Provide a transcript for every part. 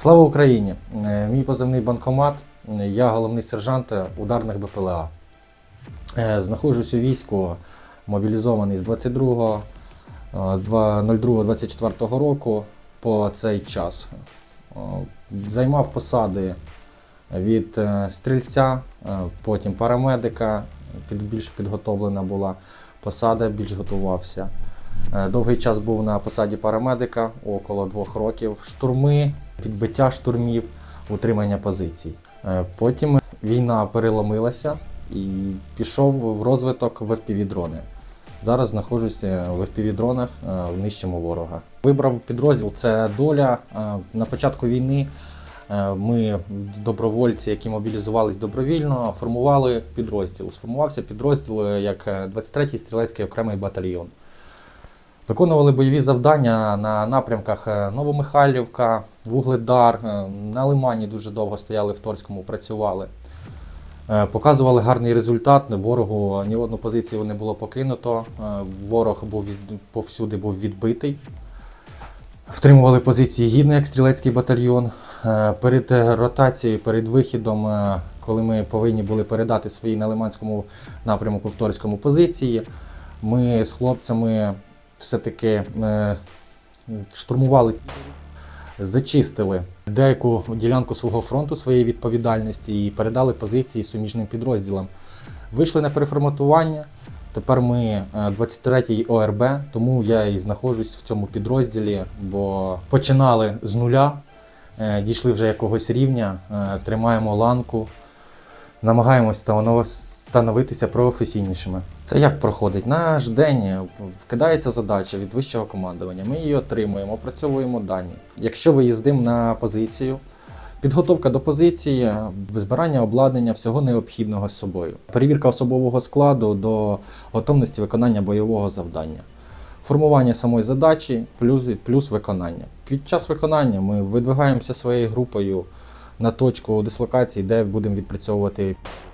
Слава Україні! Е, Мій позивний банкомат. Е, Я головний сержант ударних БПЛА. Е, Знаходжусь у війську, мобілізований з 22 е, 02.24 року по цей час. Займав посади від стрільця, потім парамедика, більш підготовлена була посада, більш готувався. Е, Довгий час був на посаді парамедика, около двох років. Штурми, відбиття штурмів, утримання позицій. Е, Потім війна переломилася і пішов в розвиток в FPV-дрони. Зараз знаходжуся в FPV-дронах, е, нищимо ворога. Вибрав підрозділ це доля. На початку війни ми, добровольці, які мобілізувались добровільно, формували підрозділ. Сформувався підрозділ як е, 23-й стрілецький окремий батальйон. Виконували бойові завдання на напрямках е, Новомихайлівка, Вугледар. е, На Лимані дуже довго стояли в Торському, працювали. Е, Показували гарний результат. Ворогу ні одну позицію не було покинуто. Ворог був повсюди був відбитий. Втримували позиції гідно, як стрілецький батальйон. Перед ротацією, перед вихідом, коли ми повинні були передати свої на Лиманському напрямку в Торському позиції, ми з хлопцями все-таки е, штурмували, зачистили деяку ділянку свого фронту своєї відповідальності і передали позиції суміжним підрозділам. Вийшли на переформатування. Тепер ми е, 23-й ОРБ, тому я і знаходжусь в цьому підрозділі, бо починали з нуля, е, дійшли вже якогось рівня, е, тримаємо ланку, намагаємось становитися професійнішими. Та як проходить? Наш день вкидається задача від вищого командування. Ми її отримуємо, опрацьовуємо дані. Якщо виїздимо на позицію, підготовка до позиції, збирання обладнання, всього необхідного з собою, перевірка особового складу до готовності виконання бойового завдання. Формування самої задачі плюс, плюс виконання. Під час виконання ми видвигаємося своєю групою на точку дислокації, де будемо відпрацьовувати Е,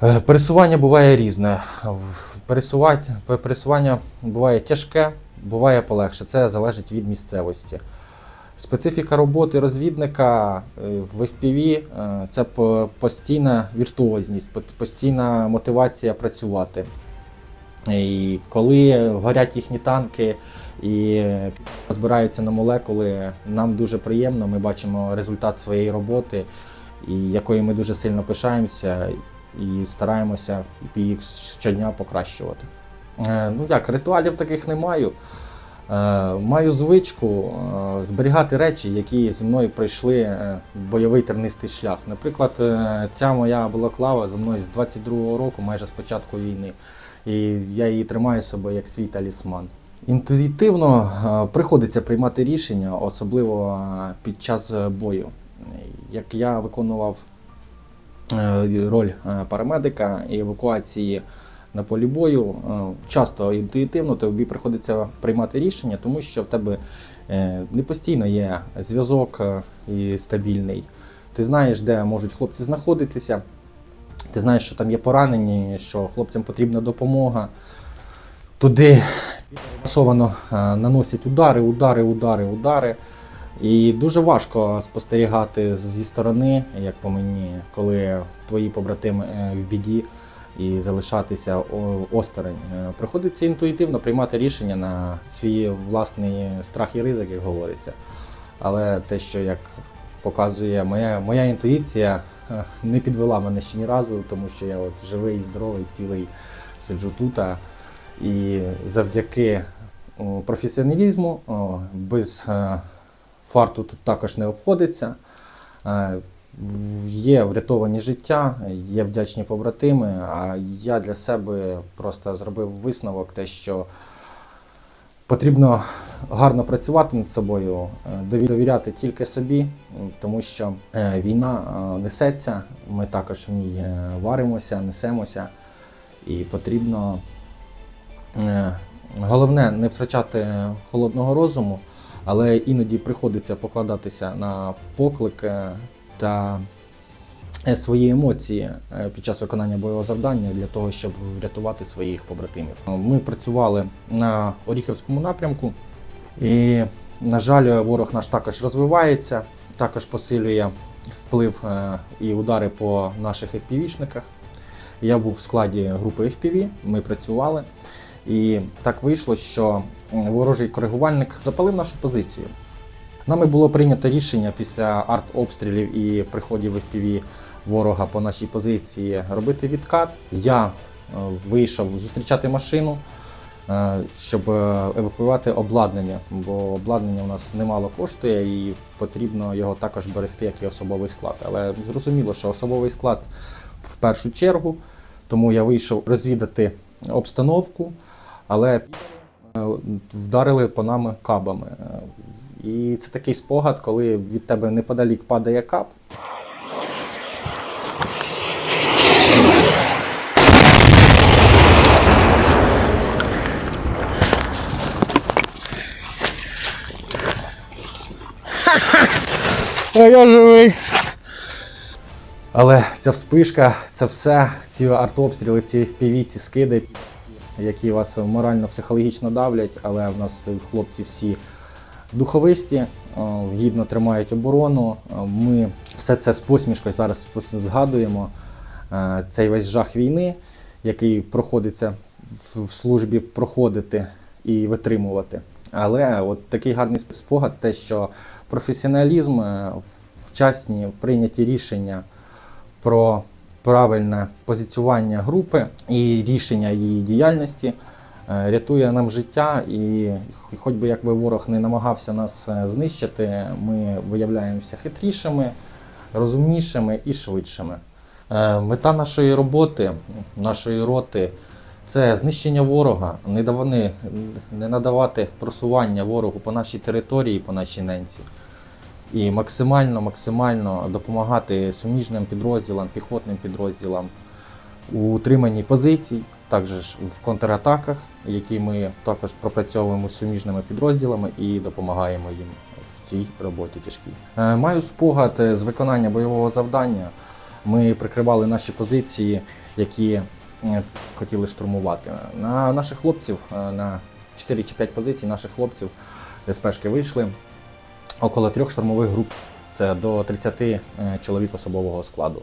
Пересування буває різне. Пересування буває тяжке, буває полегше. Це залежить від місцевості. Специфіка роботи розвідника е, в FPV е, це постійна віртуозність, постійна мотивація працювати. І коли горять їхні танки і е, збираються на молекули, нам дуже приємно, ми бачимо результат своєї роботи, і якою ми дуже сильно пишаємося і стараємося їх щодня покращувати. Е, Ну як, ритуалів таких не маю. Е, Маю звичку е, зберігати речі, які зі мною пройшли бойовий тернистий шлях. Наприклад, ця моя балаклава за мною з 22-го року, майже з початку війни. І я її тримаю собою як свій талісман. Інтуїтивно приходиться приймати рішення, особливо під час бою. Як я виконував роль е, парамедика і евакуації на полі бою, е, часто інтуїтивно тобі приходиться приймати рішення, тому що в тебе е, не постійно є зв'язок е, і стабільний. Ти знаєш, де можуть хлопці знаходитися, ти знаєш, що там є поранені, що хлопцям потрібна допомога. Туди масовано е, наносять удари, удари, удари, удари. І дуже важко спостерігати зі сторони, як по мені, коли твої побратими е, в біді і залишатися осторонь. Е, Приходиться інтуїтивно приймати рішення на свій власний страх і ризик, як говориться. Але те, що як показує моя, моя інтуїція, е, не підвела мене ще ні разу, тому що я от живий, здоровий, цілий сиджу тут. І завдяки професіоналізму, без фарту тут також не обходиться. Е, Є врятовані життя, є вдячні побратими. А я для себе просто зробив висновок, те, що потрібно гарно працювати над собою, е, довіряти тільки собі, тому що е, війна несеться, ми також в ній варимося, несемося, і потрібно головне не втрачати холодного розуму, але іноді приходиться покладатися на поклик та е, свої емоції е, під час виконання бойового завдання для того, щоб врятувати своїх побратимів. Ми працювали на Оріхівському напрямку, і, на жаль, ворог наш також розвивається. також посилює вплив е, і удари по наших FPV-шниках. Я був в складі групи FPV, ми працювали. І так вийшло, що ворожий коригувальник запалив нашу позицію. Нами було прийнято рішення після артобстрілів і приходів FPV ворога по нашій позиції робити відкат. Я е, вийшов зустрічати машину, е, щоб е, евакуювати обладнання, бо обладнання у нас немало коштує і потрібно його також берегти, як і особовий склад. Але зрозуміло, що особовий склад в першу чергу, тому я вийшов розвідати обстановку, але вдарили по нам кабами. Е, І це такий спогад, коли від тебе неподалік падає кап. А я живий. Але ця вспишка, це все, ці артобстріли, ці ці скиди, які вас морально-психологічно давлять, але в нас хлопці всі духовисті, гідно тримають оборону. Ми все це з посмішкою зараз згадуємо. Е, Цей весь жах війни, який проходиться в- службі проходити і витримувати. Але от такий гарний спогад, те, що професіоналізм, е, вчасні прийняті рішення про правильне позиціювання групи і рішення її діяльності е, рятує нам життя. І хоч би як би ворог не намагався нас е, знищити, ми виявляємося хитрішими, розумнішими і швидшими. Е, Мета нашої роботи, нашої роти це знищення ворога, не надавати просування ворогу по нашій території, по нашій ненці і максимально, максимально допомагати суміжним підрозділам, піхотним підрозділам у утриманні позицій, також в контратаках, які ми також пропрацьовуємо з суміжними підрозділами і допомагаємо їм в цій роботі тяжкій. Е, Маю спогад е, з виконання бойового завдання. Ми прикривали наші позиції, які е, хотіли штурмувати. На наших хлопців, на 4 чи 5 позицій наших хлопців СПшки вийшли около трьох штурмових груп. Це до 30 е, чоловік особового складу.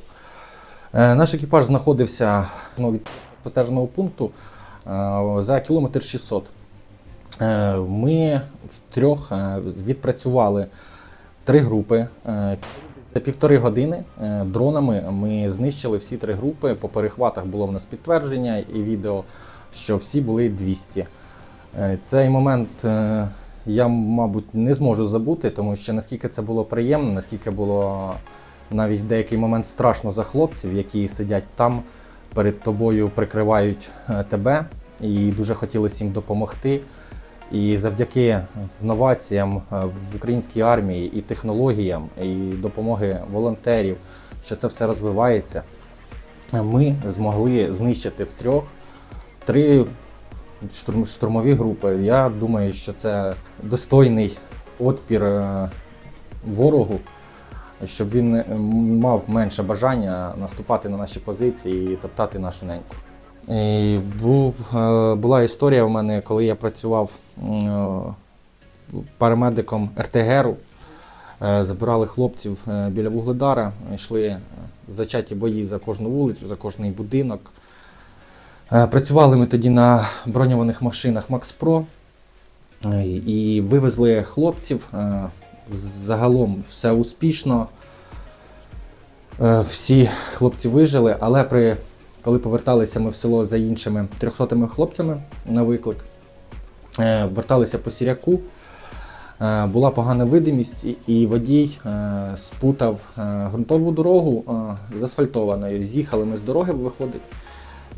Е, Наш екіпаж знаходився ну, від спостереженого пункту е, за кілометр 600. Е, Ми втрьох відпрацювали три групи. За півтори години дронами ми знищили всі три групи. По перехватах було в нас підтвердження і відео, що всі були 200. Е, Цей момент я, мабуть, не зможу забути, тому що наскільки це було приємно, наскільки було навіть в деякий момент страшно за хлопців, які сидять там, перед тобою прикривають е, тебе, і дуже хотілося їм допомогти. І завдяки новаціям е, в українській армії і технологіям, і допомоги волонтерів, що це все розвивається, ми змогли знищити втрьох три штурмові групи. Я думаю, що це достойний отпір е, ворогу, щоб він е, мав менше бажання наступати на наші позиції і топтати нашу неньку. І був, е, була історія в мене, коли я працював парамедиком РТГРу. Забирали хлопців біля Вугледара, йшли зачаті бої за кожну вулицю, за кожний будинок. Е, Працювали ми тоді на броньованих машинах Макс Про е, і вивезли хлопців. Е, Загалом все успішно. Всі хлопці вижили, але при, коли поверталися ми в село за іншими 300 хлопцями на виклик, верталися по сіряку. Була погана видимість, і- водій спутав ґрунтову дорогу з асфальтованою. З'їхали ми з дороги, виходить.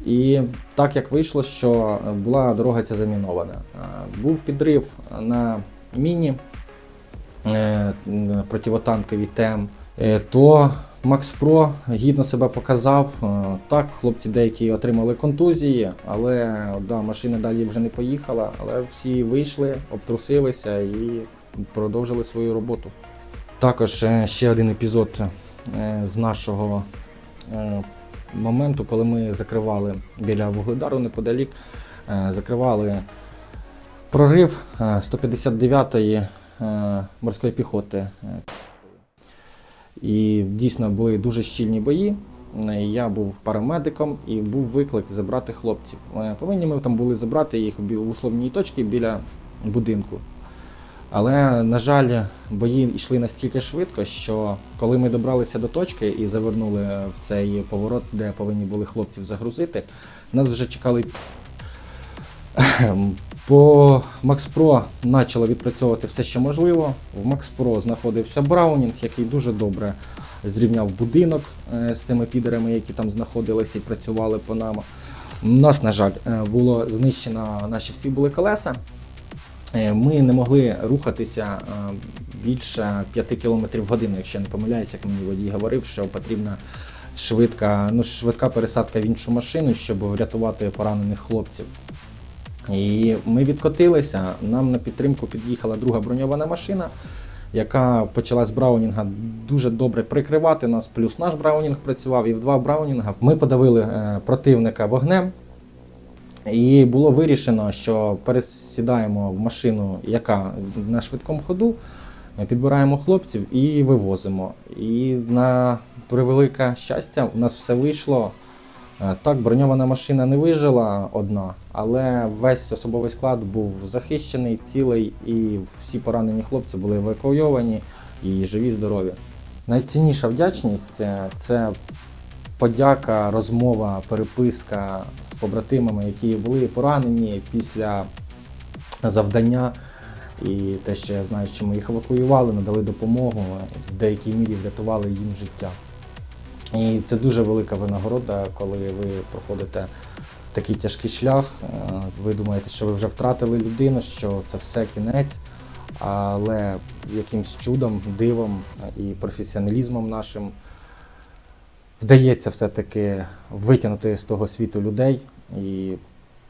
І так як вийшло, що була дорога ця замінована. Е, Був підрив на міні е, ТЕМ, е, то Макс Про гідно себе показав. Так, хлопці деякі отримали контузії, але да, машина далі вже не поїхала. Але всі вийшли, обтрусилися і продовжили свою роботу. Також ще один епізод з нашого моменту, коли ми закривали біля Вугледару неподалік, е, закривали прорив е, 159-ї е, морської піхоти. Е, І дійсно були дуже щільні бої. Е, Я був парамедиком і був виклик забрати хлопців. Е, Повинні ми там були забрати їх в условній точці біля будинку. Але, на жаль, бої йшли настільки швидко, що коли ми добралися до точки і завернули в цей поворот, де повинні були хлопців загрузити, нас вже чекали. По Pro почало відпрацьовувати все, що можливо. В Pro знаходився Браунінг, який дуже добре зрівняв будинок е, з цими підерами, які там знаходилися і працювали по нам. У нас, на жаль, е, було знищено наші всі були колеса. Е, Ми не могли рухатися е, більше 5 км в годину, якщо я не помиляюся, як мені водій говорив, що потрібна швидка, ну, швидка пересадка в іншу машину, щоб врятувати поранених хлопців. І ми відкотилися. Нам на підтримку під'їхала друга броньована машина, яка почала з Браунінга дуже добре прикривати нас. Плюс наш Браунінг працював, і в два Браунінга ми подавили е, противника вогнем. І було вирішено, що пересідаємо в машину, яка на швидкому ходу, підбираємо хлопців і вивозимо. І на превелике щастя, у нас все вийшло. Е, Так, броньована машина не вижила одна, але весь особовий склад був захищений, цілий, і всі поранені хлопці були евакуйовані і живі, здорові. Найцінніша вдячність е, це подяка, розмова, переписка з побратимами, які були поранені після завдання. І те, що я знаю, що ми їх евакуювали, надали допомогу, в деякій мірі врятували їм життя. І це дуже велика винагорода, коли ви проходите такий тяжкий шлях. е, Ви думаєте, що ви вже втратили людину, що це все кінець, але якимсь чудом, дивом і професіоналізмом нашим вдається все-таки витягнути з того світу людей. І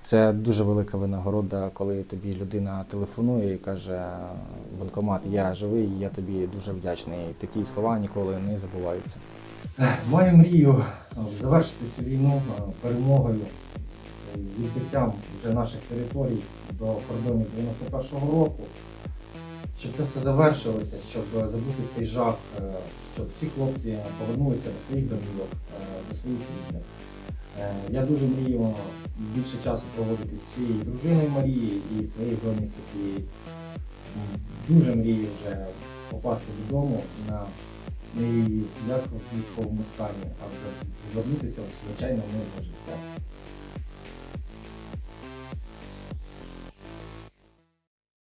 це дуже велика винагорода, коли тобі людина телефонує і каже: банкомат, я живий, я тобі дуже вдячний. Такі слова ніколи не забуваються. Маю мрію е, завершити цю війну е, перемогою, е, відбиттям вже наших територій до кордонів 91-го року. Щоб це все завершилося, щоб забути цей жах, е, щоб всі хлопці повернулися до своїх домівок, е, до своїх рідних. Е, Я дуже мрію більше часу проводити з своєю дружиною Марією і своєю доньою Софією. Дуже мрію вже попасти додому на не як в військовому стані, а вже повернутися в звичайне мирне життя.